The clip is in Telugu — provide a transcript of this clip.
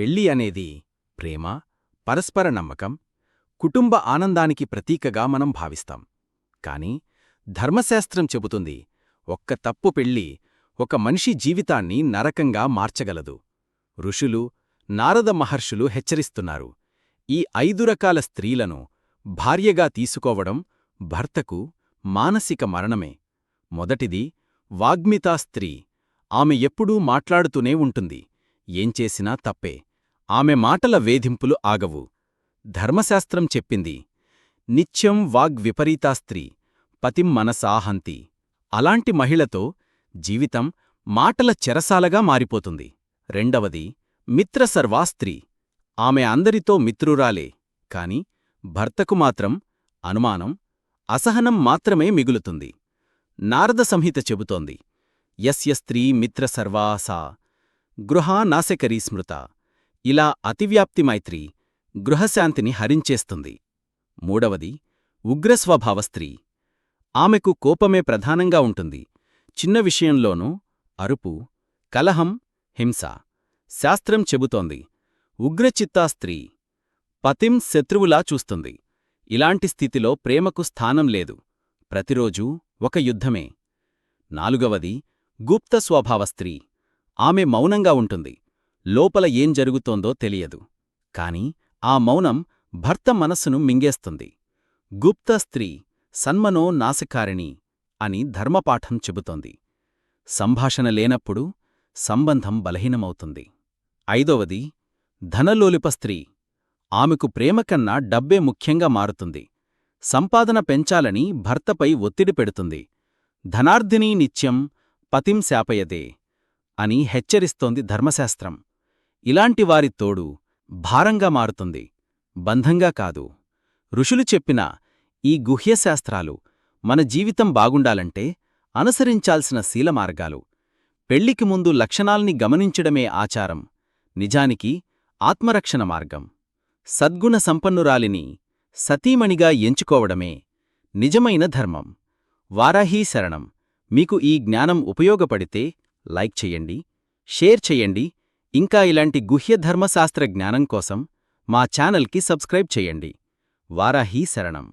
పెళ్ళి అనేది ప్రేమ పరస్పర నమ్మకం కుటుంబ ఆనందానికి ప్రతీకగా మనం భావిస్తాం. కాని ధర్మశాస్త్రం చెబుతుంది ఒక్క తప్పు పెళ్ళి ఒక మనిషి జీవితాన్ని నరకంగా మార్చగలదు. ఋషులు నారద మహర్షులు హెచ్చరిస్తున్నారు ఈ ఐదు రకాల స్త్రీలను భార్యగా తీసుకోవడం భర్తకు మానసిక మరణమే. మొదటిది వాగ్మితా స్త్రీ. ఆమె ఎప్పుడూ మాట్లాడుతూనే ఉంటుంది ఏం చేసినా తప్పే. ఆమె మాటల వేధింపులు ఆగవు. ధర్మశాస్త్రం చెప్పింది నిత్యం వాగ్విపరీతా స్త్రీ పతిం మనసాహంతి అలాంటి మహిళతో జీవితం మాటల చెరసాలగా మారిపోతుంది. రెండవది మిత్రసర్వా స్త్రీ. ఆమె అందరితో మిత్రురాలే కాని భర్తకు మాత్రం అనుమానం అసహనం మాత్రమే మిగులుతుంది. నారద సంహిత చెబుతోంది యస్య స్త్రీ మిత్రసర్వా సా గృహా నాశకరీ స్మృత. ఇలా అతివ్యాప్తి మైత్రి గృహశాంతిని హరించేస్తుంది. మూడవది ఉగ్రస్వభావ స్త్రీ. ఆమెకు కోపమే ప్రధానంగా ఉంటుంది. చిన్న విషయంలోనూ అరుపు కలహం హింస శాస్త్రం చెబుతోంది. ఉగ్రచిత్తా స్త్రీ పతిం శత్రువులా చూస్తుంది. ఇలాంటి స్థితిలో ప్రేమకు స్థానం లేదు. ప్రతిరోజూ ఒక యుద్ధమే. నాలుగవది గుప్త స్వభావ స్త్రీ. ఆమె మౌనంగా ఉంటుంది. లోపల ఏం జరుగుతోందో తెలియదు. కాని ఆ మౌనం భర్త మనస్సును మింగేస్తుంది. గుప్త స్త్రీ సన్మనో నాశకారిణి అని ధర్మపాఠం చెబుతోంది. సంభాషణ లేనప్పుడు సంబంధం బలహీనమవుతుంది. ఐదవది ధనలోలిప స్త్రీ ఆమెకు ప్రేమకన్నా డబ్బే ముఖ్యంగా మారుతుంది. సంపాదన పెంచాలని భర్తపై ఒత్తిడి పెడుతుంది. ధనార్ధినీ నిత్యం పతిం శాపయదే అని హెచ్చరిస్తోంది ధర్మశాస్త్రం. ఇలాంటి వారి తోడు భారంగా మారుతుంది బంధంగా కాదు. ఋషులు చెప్పిన ఈ గుహ్యశాస్త్రాలు మన జీవితం బాగుండాలంటే అనుసరించాల్సిన శీలమార్గాలు పెళ్ళికి ముందు లక్షణాల్ని గమనించడమే ఆచారం నిజానికి ఆత్మరక్షణ మార్గం. సద్గుణ సంపన్నురాలిని సతీమణిగా ఎంచుకోవడమే నిజమైన ధర్మం. వారాహీ శరణం. మీకు ఈ జ్ఞానం ఉపయోగపడితే లైక్ చెయ్యండి షేర్ చెయ్యండి ఇంకా ఇలాంటి గుహ్య ధర్మశాస్త్ర జ్ఞానం కోసం మా ఛానల్కి సబ్స్క్రైబ్ చేయండి. వారాహీ శరణం.